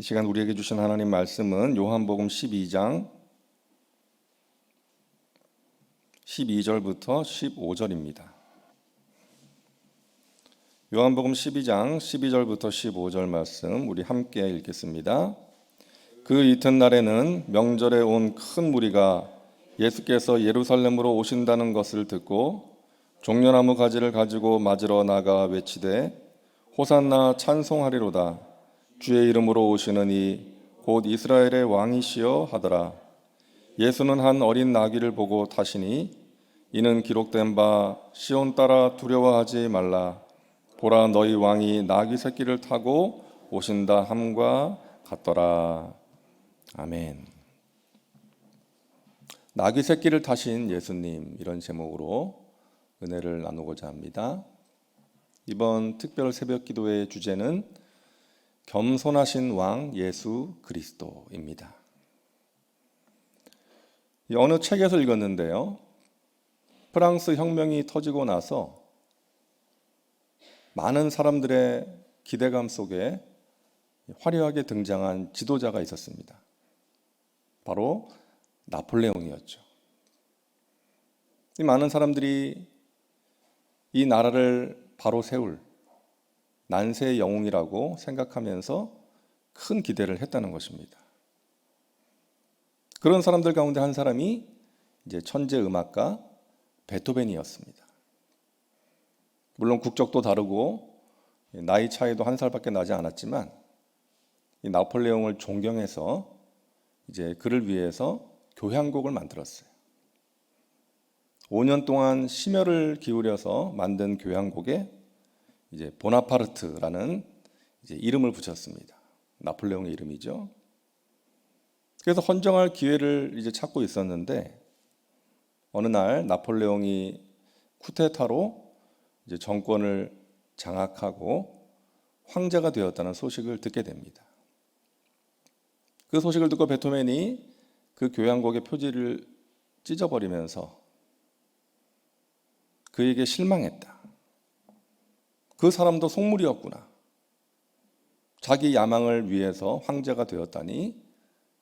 이 시간 우리에게 주신 하나님 말씀은 요한복음 12장 12절부터 15절입니다. 요한복음 12장 12절부터 15절 말씀 우리 함께 읽겠습니다. 그 이튿날에는 명절에 온 큰 무리가 예수께서 예루살렘으로 오신다는 것을 듣고 종려나무 가지를 가지고 맞으러 나가 외치되 호산나 찬송하리로다 주의 이름으로 오시는 이 곧 이스라엘의 왕이시여 하더라 예수는 한 어린 나귀를 보고 타시니 이는 기록된 바 시온 따라 두려워하지 말라 보라 너희 왕이 나귀 새끼를 타고 오신다 함과 같더라 아멘. 나귀 새끼를 타신 예수님 이런 제목으로 은혜를 나누고자 합니다. 이번 특별 새벽 기도의 주제는 겸손하신 왕 예수 그리스도입니다. 이 어느 책에서 읽었는데요. 프랑스 혁명이 터지고 나서 많은 사람들의 기대감 속에 화려하게 등장한 지도자가 있었습니다. 바로 나폴레옹이었죠. 이 많은 사람들이 이 나라를 바로 세울 난세의 영웅이라고 생각하면서 큰 기대를 했다는 것입니다. 그런 사람들 가운데 한 사람이 이제 천재 음악가 베토벤이었습니다. 물론 국적도 다르고 나이 차이도 한 살밖에 나지 않았지만 이 나폴레옹을 존경해서 이제 그를 위해서 교향곡을 만들었어요. 5년 동안 심혈을 기울여서 만든 교향곡에 이제 보나파르트라는 이제 이름을 붙였습니다. 나폴레옹의 이름이죠. 그래서 헌정할 기회를 이제 찾고 있었는데 어느 날 나폴레옹이 쿠데타로 이제 정권을 장악하고 황제가 되었다는 소식을 듣게 됩니다. 그 소식을 듣고 베토벤이 그 교향곡의 표지를 찢어버리면서 그에게 실망했다. 그 사람도 속물이었구나. 자기 야망을 위해서 황제가 되었다니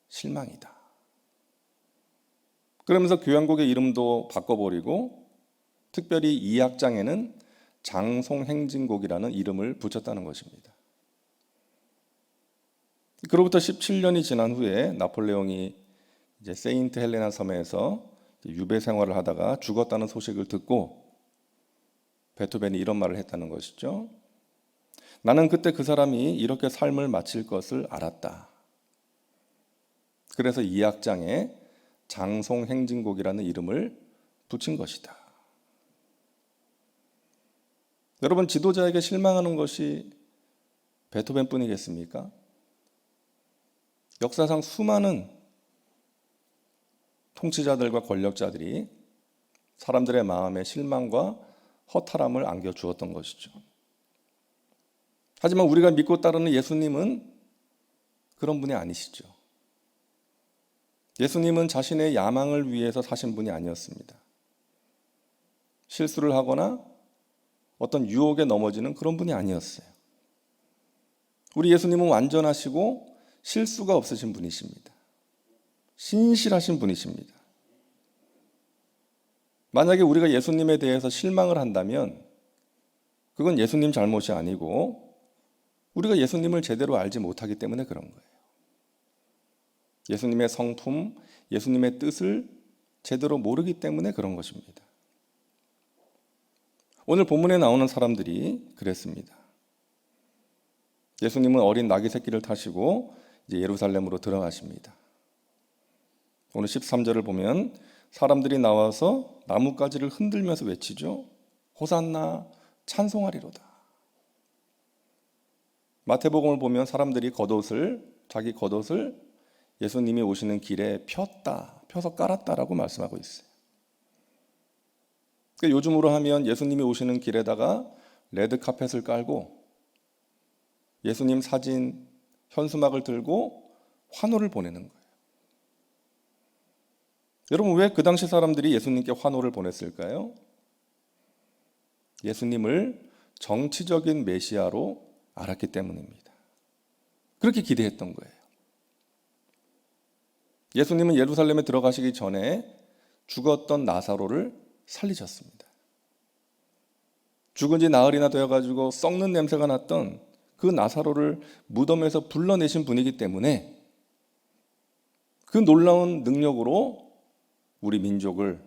실망이다. 그러면서 교향곡의 이름도 바꿔버리고 특별히 이 악장에는 장송행진곡이라는 이름을 붙였다는 것입니다. 그로부터 17년이 지난 후에 나폴레옹이 이제 세인트 헬레나 섬에서 유배 생활을 하다가 죽었다는 소식을 듣고 베토벤이 이런 말을 했다는 것이죠. 나는 그때 그 사람이 이렇게 삶을 마칠 것을 알았다. 그래서 이 악장에 장송행진곡이라는 이름을 붙인 것이다. 여러분 지도자에게 실망하는 것이 베토벤뿐이겠습니까? 역사상 수많은 통치자들과 권력자들이 사람들의 마음에 실망과 허탈함을 안겨 주었던 것이죠. 하지만 우리가 믿고 따르는 예수님은 그런 분이 아니시죠. 예수님은 자신의 야망을 위해서 사신 분이 아니었습니다. 실수를 하거나 어떤 유혹에 넘어지는 그런 분이 아니었어요. 우리 예수님은 완전하시고 실수가 없으신 분이십니다. 신실하신 분이십니다. 만약에 우리가 예수님에 대해서 실망을 한다면 그건 예수님 잘못이 아니고 우리가 예수님을 제대로 알지 못하기 때문에 그런 거예요. 예수님의 성품, 예수님의 뜻을 제대로 모르기 때문에 그런 것입니다. 오늘 본문에 나오는 사람들이 그랬습니다. 예수님은 어린 나귀 새끼를 타시고 이제 예루살렘으로 들어가십니다. 오늘 13절을 보면 사람들이 나와서 나뭇가지를 흔들면서 외치죠. 호산나 찬송하리로다. 마태복음을 보면 사람들이 겉옷을 자기 겉옷을 예수님이 오시는 길에 폈다, 펴서 깔았다라고 말씀하고 있어요. 그러니까 요즘으로 하면 예수님이 오시는 길에다가 레드 카펫을 깔고 예수님 사진 현수막을 들고 환호를 보내는 거예요. 여러분 왜 그 당시 사람들이 예수님께 환호를 보냈을까요? 예수님을 정치적인 메시아로 알았기 때문입니다. 그렇게 기대했던 거예요. 예수님은 예루살렘에 들어가시기 전에 죽었던 나사로를 살리셨습니다. 죽은 지 나흘이나 되어가지고 썩는 냄새가 났던 그 나사로를 무덤에서 불러내신 분이기 때문에 그 놀라운 능력으로 우리 민족을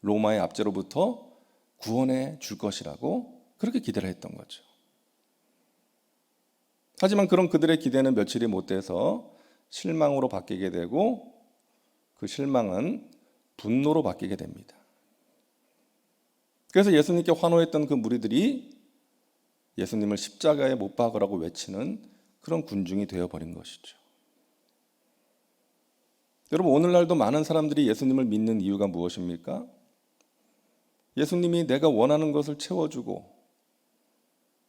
로마의 압제로부터 구원해 줄 것이라고 그렇게 기대를 했던 거죠. 하지만 그런 그들의 기대는 며칠이 못 돼서 실망으로 바뀌게 되고 그 실망은 분노로 바뀌게 됩니다. 그래서 예수님께 환호했던 그 무리들이 예수님을 십자가에 못 박으라고 외치는 그런 군중이 되어버린 것이죠. 여러분, 오늘날도 많은 사람들이 예수님을 믿는 이유가 무엇입니까? 예수님이 내가 원하는 것을 채워주고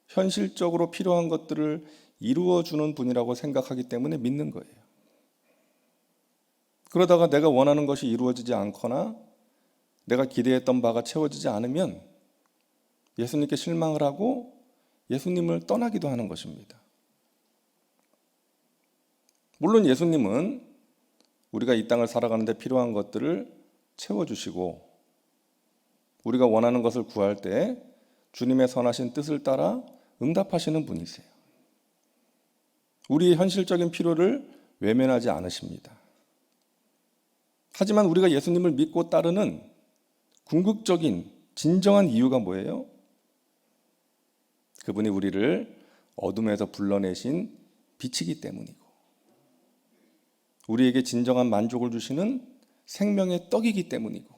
현실적으로 필요한 것들을 이루어주는 분이라고 생각하기 때문에 믿는 거예요. 그러다가 내가 원하는 것이 이루어지지 않거나 내가 기대했던 바가 채워지지 않으면 예수님께 실망을 하고 예수님을 떠나기도 하는 것입니다. 물론 예수님은 우리가 이 땅을 살아가는데 필요한 것들을 채워주시고 우리가 원하는 것을 구할 때 주님의 선하신 뜻을 따라 응답하시는 분이세요. 우리의 현실적인 필요를 외면하지 않으십니다. 하지만 우리가 예수님을 믿고 따르는 궁극적인 진정한 이유가 뭐예요? 그분이 우리를 어둠에서 불러내신 빛이기 때문이고 우리에게 진정한 만족을 주시는 생명의 떡이기 때문이고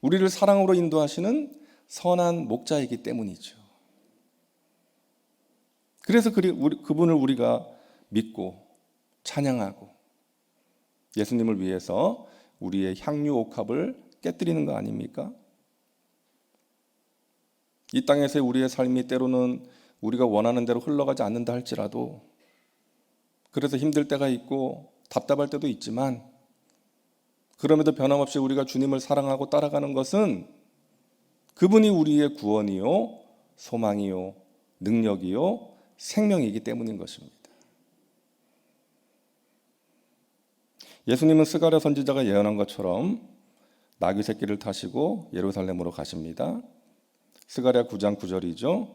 우리를 사랑으로 인도하시는 선한 목자이기 때문이죠. 그래서 그분을 우리가 믿고 찬양하고 예수님을 위해서 우리의 향유 옥합을 깨뜨리는 거 아닙니까? 이 땅에서의 우리의 삶이 때로는 우리가 원하는 대로 흘러가지 않는다 할지라도 그래서 힘들 때가 있고 답답할 때도 있지만 그럼에도 변함없이 우리가 주님을 사랑하고 따라가는 것은 그분이 우리의 구원이요, 소망이요, 능력이요, 생명이기 때문인 것입니다. 예수님은 스가랴 선지자가 예언한 것처럼 나귀 새끼를 타시고 예루살렘으로 가십니다. 스가랴 9장 9절이죠.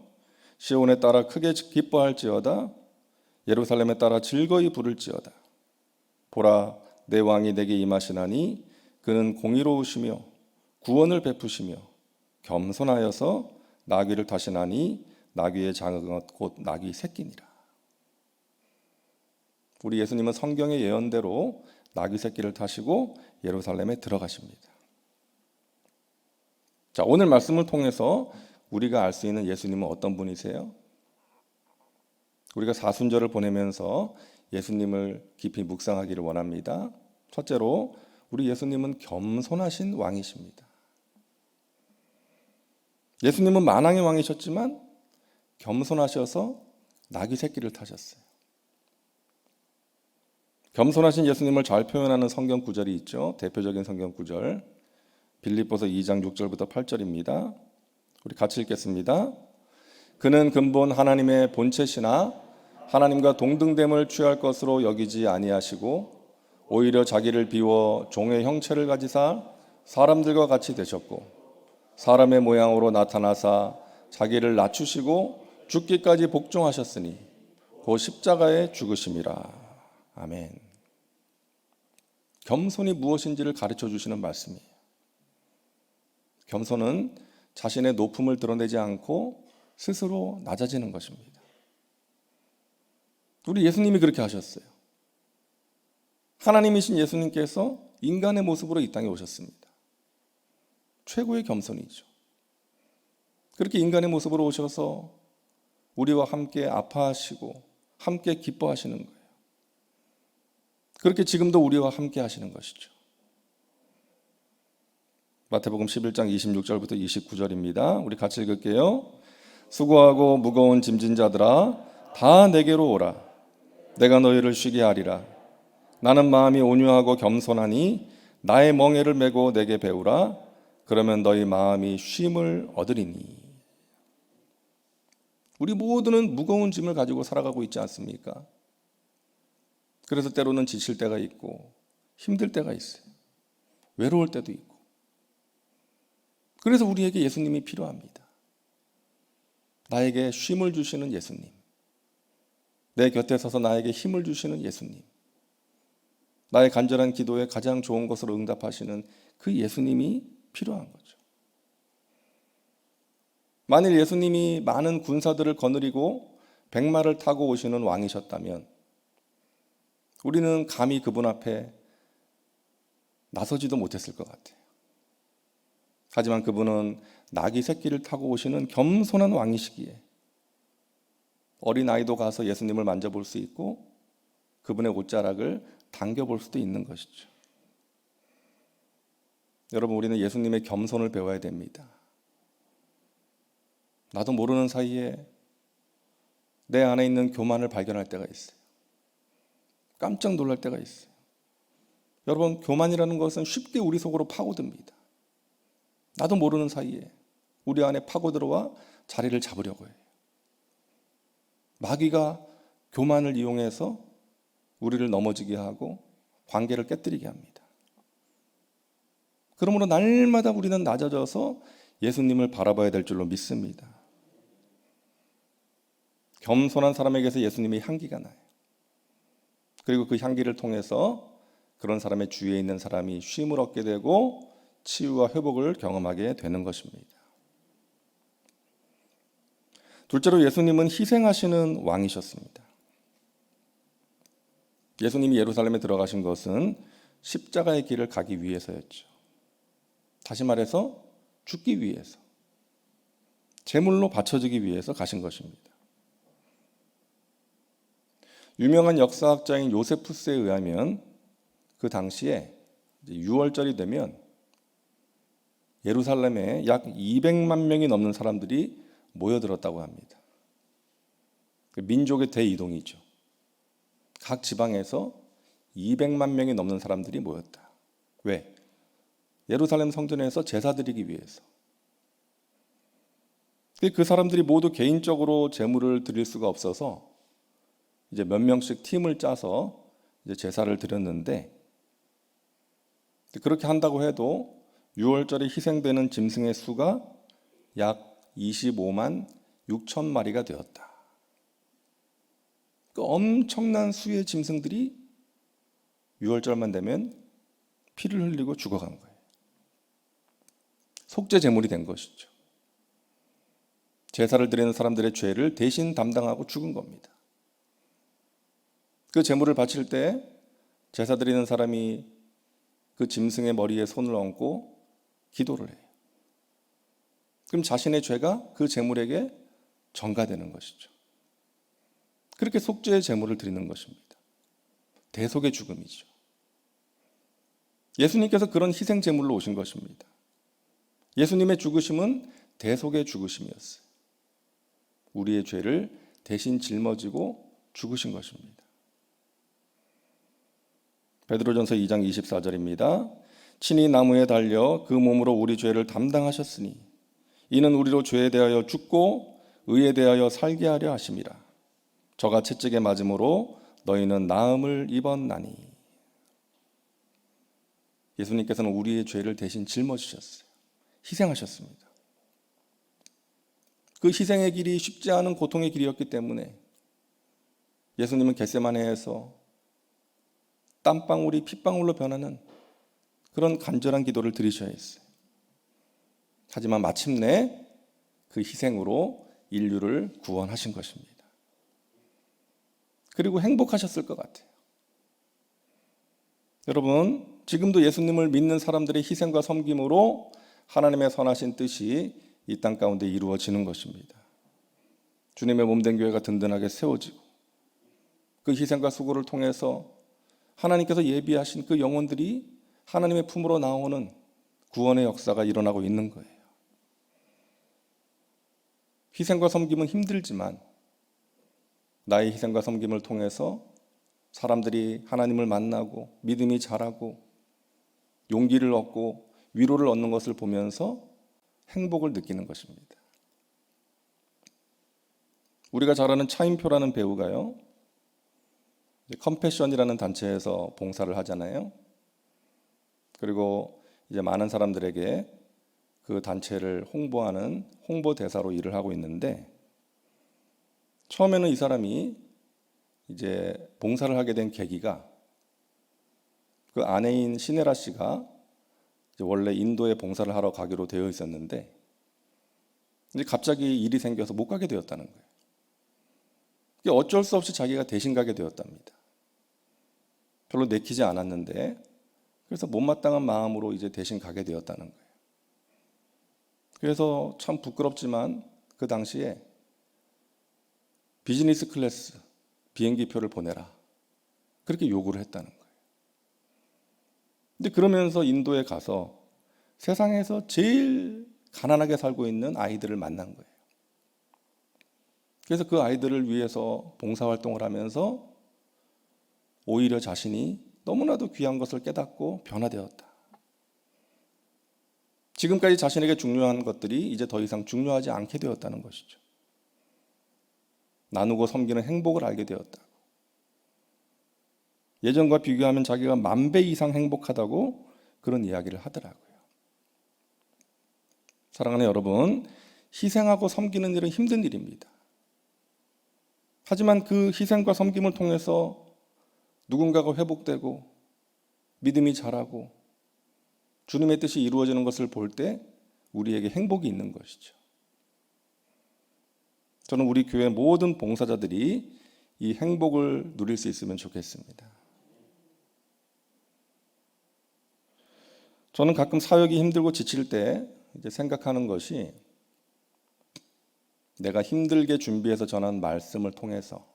시온에 따라 크게 기뻐할지어다 예루살렘에 따라 즐거이 부를지어다 보라 내 왕이 내게 임하시나니 그는 공의로우시며 구원을 베푸시며 겸손하여서 나귀를 타시나니 나귀의 장은 곧 나귀 새끼니라. 우리 예수님은 성경의 예언대로 나귀 새끼를 타시고 예루살렘에 들어가십니다. 자, 오늘 말씀을 통해서 우리가 알 수 있는 예수님은 어떤 분이세요? 우리가 사순절을 보내면서 예수님을 깊이 묵상하기를 원합니다. 첫째로 우리 예수님은 겸손하신 왕이십니다. 예수님은 만왕의 왕이셨지만 겸손하셔서 나귀 새끼를 타셨어요. 겸손하신 예수님을 잘 표현하는 성경 구절이 있죠. 대표적인 성경 구절. 빌립보서 2장 6절부터 8절입니다. 우리 같이 읽겠습니다. 그는 근본 하나님의 본체시나 하나님과 동등됨을 취할 것으로 여기지 아니하시고 오히려 자기를 비워 종의 형체를 가지사 사람들과 같이 되셨고 사람의 모양으로 나타나사 자기를 낮추시고 죽기까지 복종하셨으니 그 십자가에 죽으심이라. 아멘. 겸손이 무엇인지를 가르쳐 주시는 말씀이에요. 겸손은 자신의 높음을 드러내지 않고 스스로 낮아지는 것입니다. 우리 예수님이 그렇게 하셨어요. 하나님이신 예수님께서 인간의 모습으로 이 땅에 오셨습니다. 최고의 겸손이죠. 그렇게 인간의 모습으로 오셔서 우리와 함께 아파하시고 함께 기뻐하시는 거예요. 그렇게 지금도 우리와 함께 하시는 것이죠. 마태복음 11장 26절부터 29절입니다. 우리 같이 읽을게요. 수고하고 무거운 짐진 자들아 다 내게로 오라. 내가 너희를 쉬게 하리라. 나는 마음이 온유하고 겸손하니 나의 멍에를 메고 내게 배우라. 그러면 너희 마음이 쉼을 얻으리니. 우리 모두는 무거운 짐을 가지고 살아가고 있지 않습니까? 그래서 때로는 지칠 때가 있고 힘들 때가 있어요. 외로울 때도 있고. 그래서 우리에게 예수님이 필요합니다. 나에게 쉼을 주시는 예수님. 내 곁에 서서 나에게 힘을 주시는 예수님. 나의 간절한 기도에 가장 좋은 것으로 응답하시는 그 예수님이 필요한 거죠. 만일 예수님이 많은 군사들을 거느리고 백마를 타고 오시는 왕이셨다면 우리는 감히 그분 앞에 나서지도 못했을 것 같아요. 하지만 그분은 나귀 새끼를 타고 오시는 겸손한 왕이시기에 어린 아이도 가서 예수님을 만져볼 수 있고 그분의 옷자락을 당겨볼 수도 있는 것이죠. 여러분, 우리는 예수님의 겸손을 배워야 됩니다. 나도 모르는 사이에 내 안에 있는 교만을 발견할 때가 있어요. 깜짝 놀랄 때가 있어요. 여러분, 교만이라는 것은 쉽게 우리 속으로 파고듭니다. 나도 모르는 사이에 우리 안에 파고들어와 자리를 잡으려고 해요. 마귀가 교만을 이용해서 우리를 넘어지게 하고 관계를 깨뜨리게 합니다. 그러므로 날마다 우리는 낮아져서 예수님을 바라봐야 될 줄로 믿습니다. 겸손한 사람에게서 예수님의 향기가 나요. 그리고 그 향기를 통해서 그런 사람의 주위에 있는 사람이 쉼을 얻게 되고 치유와 회복을 경험하게 되는 것입니다. 둘째로 예수님은 희생하시는 왕이셨습니다. 예수님이 예루살렘에 들어가신 것은 십자가의 길을 가기 위해서였죠. 다시 말해서 죽기 위해서, 제물로 바쳐지기 위해서 가신 것입니다. 유명한 역사학자인 요세푸스에 의하면 그 당시에 6월절이 되면 예루살렘에 약 200만 명이 넘는 사람들이 모여들었다고 합니다. 그 민족의 대이동이죠. 각 지방에서 200만 명이 넘는 사람들이 모였다. 왜? 예루살렘 성전에서 제사 드리기 위해서. 그 사람들이 모두 개인적으로 제물을 드릴 수가 없어서 이제 몇 명씩 팀을 짜서 이제 제사를 드렸는데 그렇게 한다고 해도 6월절에 희생되는 짐승의 수가 약 25만 6천 마리가 되었다. 그 엄청난 수의 짐승들이 6월절만 되면 피를 흘리고 죽어간 거예요. 속죄 제물이 된 것이죠. 제사를 드리는 사람들의 죄를 대신 담당하고 죽은 겁니다. 그 제물을 바칠 때 제사 드리는 사람이 그 짐승의 머리에 손을 얹고 기도를 해요. 그럼 자신의 죄가 그 제물에게 전가되는 것이죠. 그렇게 속죄의 제물을 드리는 것입니다. 대속의 죽음이죠. 예수님께서 그런 희생 제물로 오신 것입니다. 예수님의 죽으심은 대속의 죽으심이었어요. 우리의 죄를 대신 짊어지고 죽으신 것입니다. 베드로전서 2장 24절입니다. 친히 나무에 달려 그 몸으로 우리 죄를 담당하셨으니 이는 우리로 죄에 대하여 죽고 의에 대하여 살게 하려 하심이라. 저가 채찍에 맞음으로 너희는 나음을 입었나니. 예수님께서는 우리의 죄를 대신 짊어지셨어요. 희생하셨습니다. 그 희생의 길이 쉽지 않은 고통의 길이었기 때문에 예수님은 겟세마네에서 땀방울이 핏방울로 변하는 그런 간절한 기도를 드리셔야 했어요. 하지만 마침내 그 희생으로 인류를 구원하신 것입니다. 그리고 행복하셨을 것 같아요. 여러분, 지금도 예수님을 믿는 사람들의 희생과 섬김으로 하나님의 선하신 뜻이 이 땅 가운데 이루어지는 것입니다. 주님의 몸된 교회가 든든하게 세워지고 그 희생과 수고를 통해서 하나님께서 예비하신 그 영혼들이 하나님의 품으로 나오는 구원의 역사가 일어나고 있는 거예요. 희생과 섬김은 힘들지만 나의 희생과 섬김을 통해서 사람들이 하나님을 만나고 믿음이 자라고 용기를 얻고 위로를 얻는 것을 보면서 행복을 느끼는 것입니다. 우리가 잘 아는 차인표라는 배우가요. 컴패션이라는 단체에서 봉사를 하잖아요. 그리고 이제 많은 사람들에게 그 단체를 홍보하는 홍보 대사로 일을 하고 있는데 처음에는 이 사람이 이제 봉사를 하게 된 계기가 그 아내인 시네라 씨가 원래 인도에 봉사를 하러 가기로 되어 있었는데 이제 갑자기 일이 생겨서 못 가게 되었다는 거예요. 어쩔 수 없이 자기가 대신 가게 되었답니다. 별로 내키지 않았는데 그래서 못마땅한 마음으로 이제 대신 가게 되었다는 거예요. 그래서 참 부끄럽지만 그 당시에 비즈니스 클래스 비행기 표를 보내라. 그렇게 요구를 했다는 거예요. 근데 그러면서 인도에 가서 세상에서 제일 가난하게 살고 있는 아이들을 만난 거예요. 그래서 그 아이들을 위해서 봉사활동을 하면서 오히려 자신이 너무나도 귀한 것을 깨닫고 변화되었다. 지금까지 자신에게 중요한 것들이 이제 더 이상 중요하지 않게 되었다는 것이죠. 나누고 섬기는 행복을 알게 되었다. 예전과 비교하면 자기가 만 배 이상 행복하다고 그런 이야기를 하더라고요. 사랑하는 여러분, 희생하고 섬기는 일은 힘든 일입니다. 하지만 그 희생과 섬김을 통해서 누군가가 회복되고 믿음이 자라고 주님의 뜻이 이루어지는 것을 볼 때 우리에게 행복이 있는 것이죠. 저는 우리 교회 모든 봉사자들이 이 행복을 누릴 수 있으면 좋겠습니다. 저는 가끔 사역이 힘들고 지칠 때 이제 생각하는 것이 내가 힘들게 준비해서 전한 말씀을 통해서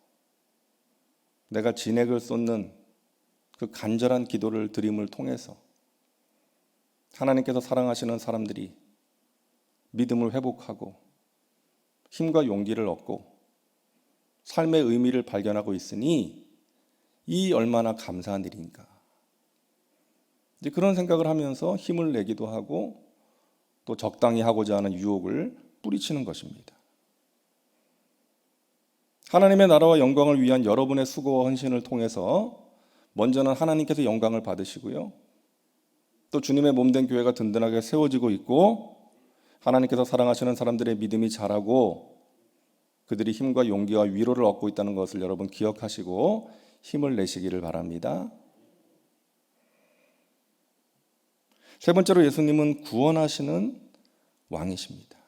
내가 진액을 쏟는 그 간절한 기도를 드림을 통해서 하나님께서 사랑하시는 사람들이 믿음을 회복하고 힘과 용기를 얻고 삶의 의미를 발견하고 있으니 이 얼마나 감사한 일인가. 이제 그런 생각을 하면서 힘을 내기도 하고 또 적당히 하고자 하는 유혹을 뿌리치는 것입니다. 하나님의 나라와 영광을 위한 여러분의 수고와 헌신을 통해서 먼저는 하나님께서 영광을 받으시고요. 또 주님의 몸된 교회가 든든하게 세워지고 있고 하나님께서 사랑하시는 사람들의 믿음이 자라고 그들이 힘과 용기와 위로를 얻고 있다는 것을 여러분 기억하시고 힘을 내시기를 바랍니다. 세 번째로 예수님은 구원하시는 왕이십니다.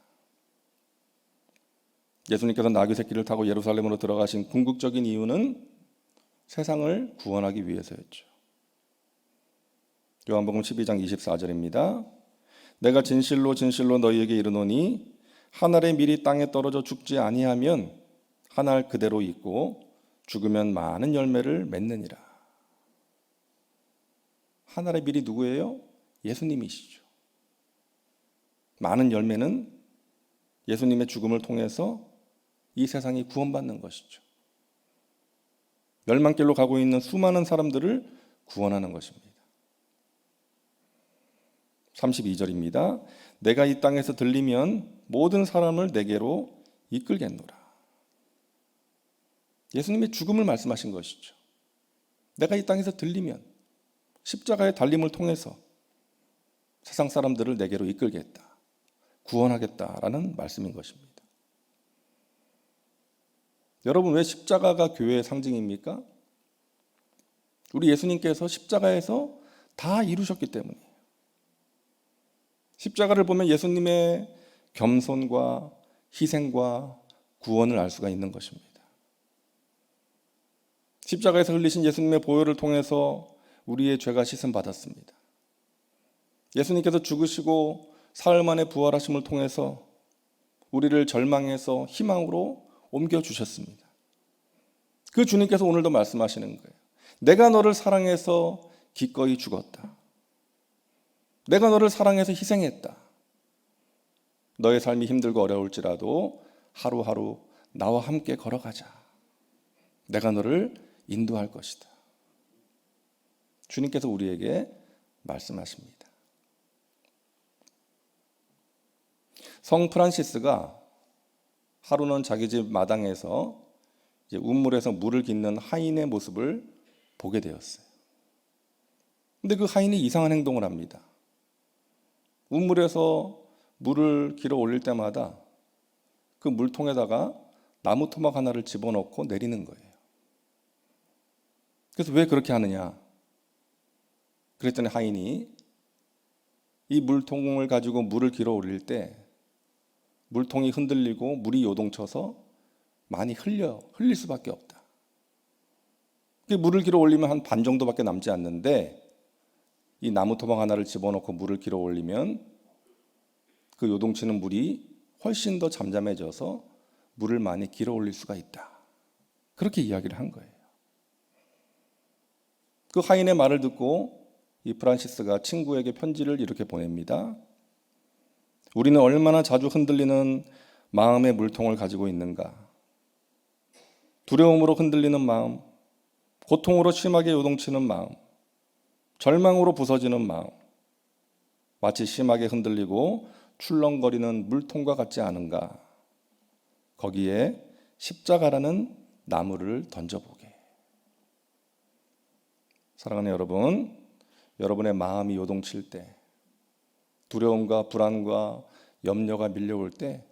예수님께서 나귀 새끼를 타고 예루살렘으로 들어가신 궁극적인 이유는 세상을 구원하기 위해서였죠. 요한복음 12장 24절입니다. 내가 진실로 진실로 너희에게 이르노니 한 알의 밀이 땅에 떨어져 죽지 아니하면 한 알 그대로 있고 죽으면 많은 열매를 맺느니라. 한 알의 밀이 누구예요? 예수님이시죠. 많은 열매는 예수님의 죽음을 통해서 이 세상이 구원받는 것이죠. 멸망길로 가고 있는 수많은 사람들을 구원하는 것입니다. 32절입니다. 내가 이 땅에서 들리면 모든 사람을 내게로 이끌겠노라. 예수님의 죽음을 말씀하신 것이죠. 내가 이 땅에서 들리면 십자가의 달림을 통해서 세상 사람들을 내게로 이끌겠다. 구원하겠다라는 말씀인 것입니다. 여러분 왜 십자가가 교회의 상징입니까? 우리 예수님께서 십자가에서 다 이루셨기 때문이에요. 십자가를 보면 예수님의 겸손과 희생과 구원을 알 수가 있는 것입니다. 십자가에서 흘리신 예수님의 보혈을 통해서 우리의 죄가 씻음 받았습니다. 예수님께서 죽으시고 사흘 만에 부활하심을 통해서 우리를 절망에서 희망으로 옮겨 주셨습니다. 그 주님께서 오늘도 말씀하시는 거예요. 내가 너를 사랑해서 기꺼이 죽었다. 내가 너를 사랑해서 희생했다. 너의 삶이 힘들고 어려울지라도 하루하루 나와 함께 걸어가자. 내가 너를 인도할 것이다. 주님께서 우리에게 말씀하십니다. 성 프란시스가 하루는 자기 집 마당에서 이제 우물에서 물을 깃는 하인의 모습을 보게 되었어요. 근데 그 하인이 이상한 행동을 합니다. 우물에서 물을 길어 올릴 때마다 그 물통에다가 나무 토막 하나를 집어넣고 내리는 거예요. 그래서 왜 그렇게 하느냐? 그랬더니 하인이 이 물통을 가지고 물을 길어 올릴 때 물통이 흔들리고 물이 요동쳐서 많이 흘려 흘릴 수밖에 없다. 그 물을 길어 올리면 한 반 정도밖에 남지 않는데 이 나무 토막 하나를 집어넣고 물을 길어 올리면 그 요동치는 물이 훨씬 더 잠잠해져서 물을 많이 길어 올릴 수가 있다. 그렇게 이야기를 한 거예요. 그 하인의 말을 듣고 이 프란시스가 친구에게 편지를 이렇게 보냅니다. 우리는 얼마나 자주 흔들리는 마음의 물통을 가지고 있는가? 두려움으로 흔들리는 마음, 고통으로 심하게 요동치는 마음, 절망으로 부서지는 마음, 마치 심하게 흔들리고 출렁거리는 물통과 같지 않은가? 거기에 십자가라는 나무를 던져보게. 사랑하는 여러분, 여러분의 마음이 요동칠 때, 두려움과 불안과 염려가 밀려올 때,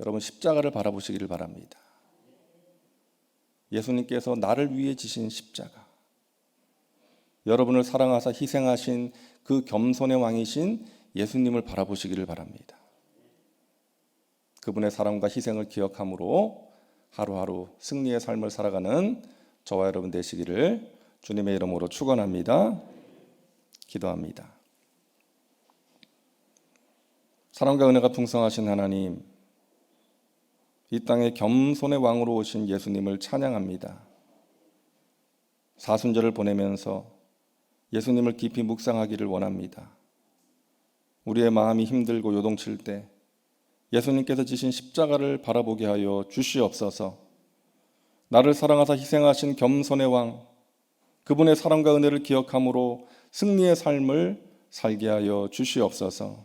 여러분 십자가를 바라보시기를 바랍니다. 예수님께서 나를 위해 지신 십자가. 여러분을 사랑하사 희생하신 그 겸손의 왕이신 예수님을 바라보시기를 바랍니다. 그분의 사랑과 희생을 기억함으로 하루하루 승리의 삶을 살아가는 저와 여러분 되시기를 주님의 이름으로 축원합니다. 기도합니다. 사랑과 은혜가 풍성하신 하나님, 이 땅에 겸손의 왕으로 오신 예수님을 찬양합니다. 사순절을 보내면서 예수님을 깊이 묵상하기를 원합니다. 우리의 마음이 힘들고 요동칠 때 예수님께서 지신 십자가를 바라보게 하여 주시옵소서. 나를 사랑하사 희생하신 겸손의 왕, 그분의 사랑과 은혜를 기억함으로 승리의 삶을 살게 하여 주시옵소서.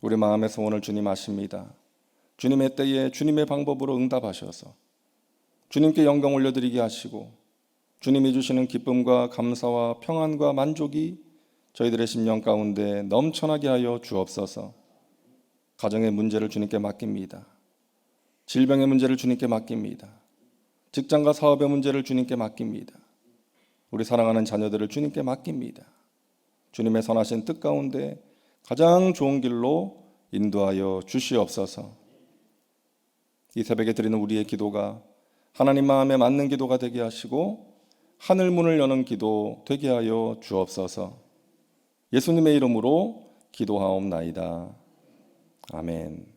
우리 마음의 소원을 주님 아십니다. 주님의 때에 주님의 방법으로 응답하셔서 주님께 영광 올려드리게 하시고 주님이 주시는 기쁨과 감사와 평안과 만족이 저희들의 심령 가운데 넘쳐나게 하여 주옵소서. 가정의 문제를 주님께 맡깁니다. 질병의 문제를 주님께 맡깁니다. 직장과 사업의 문제를 주님께 맡깁니다. 우리 사랑하는 자녀들을 주님께 맡깁니다. 주님의 선하신 뜻 가운데 가장 좋은 길로 인도하여 주시옵소서. 이 새벽에 드리는 우리의 기도가 하나님 마음에 맞는 기도가 되게 하시고 하늘 문을 여는 기도 되게 하여 주옵소서. 예수님의 이름으로 기도하옵나이다. 아멘.